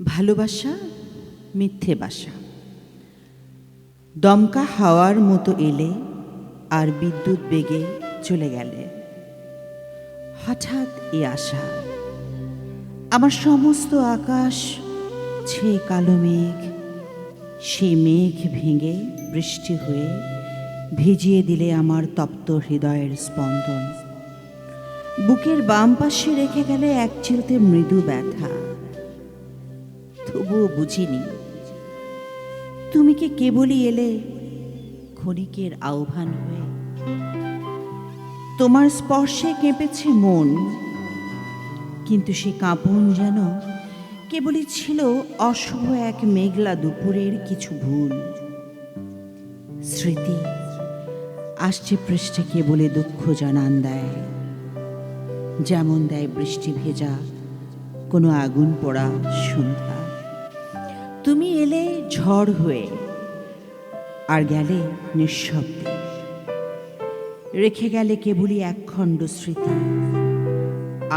ভালোবাসা, মিথ্যে বাসা। দমকা হাওয়ার মতো এলে আর বিদ্যুৎ বেগে চলে গেলে। হঠাৎ এ আশা, আমার সমস্ত আকাশ ছে কালো মেঘ, সে মেঘ ভেঙে বৃষ্টি হয়ে ভিজিয়ে দিলে আমার তপ্ত হৃদয়ের স্পন্দন। বুকের বাম পাশে রেখে গেলে এক চিলতে মৃদু ব্যথা। তবুও বুঝিনি। তুমি কি কেবলই এলে ক্ষণিকের আহ্বান হয়ে? তোমার স্পর্শে কেঁপেছে মন, কিন্তু সে কাঁপন যেন কেবলই ছিল অশুভ এক মেঘলা দুপুরের কিছু ভুল। স্মৃতি আসছে পৃষ্ঠে কেবলে দুঃখ জানান দেয়, যেমন দেয় বৃষ্টি ভেজা কোনো আগুন পড়া সন্ধ্যা। তুমি এলে ঝড় হয়ে, আর গেলে নিঃশব্দে। রেখে গেলে কেবলই একখণ্ড স্মৃতি,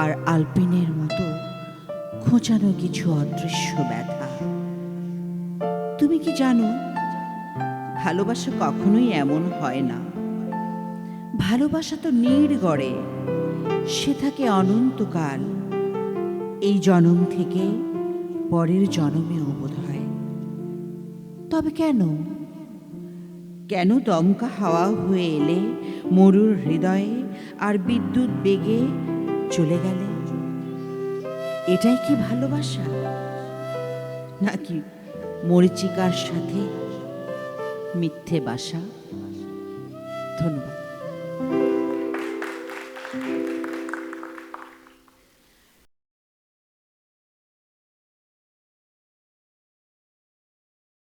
আর আলপিনের মতো খোঁচানো কিছু অদৃশ্য ব্যথা। তুমি কি জানো, ভালোবাসা কখনোই এমন হয় না। ভালোবাসা তো নীড় গড়ে, সে থাকে অনন্তকাল। এই জনম থেকে পরের জনমেও অবধান তবে কেন? কেন দমকা হাওয়া হয়ে এলে মরুর হৃদয়ে আর বিদ্যুৎ বেগে চলে গেলে? এটাই কি ভালোবাসা? নাকি মরিচিকার সাথে মিথ্যে বাসা?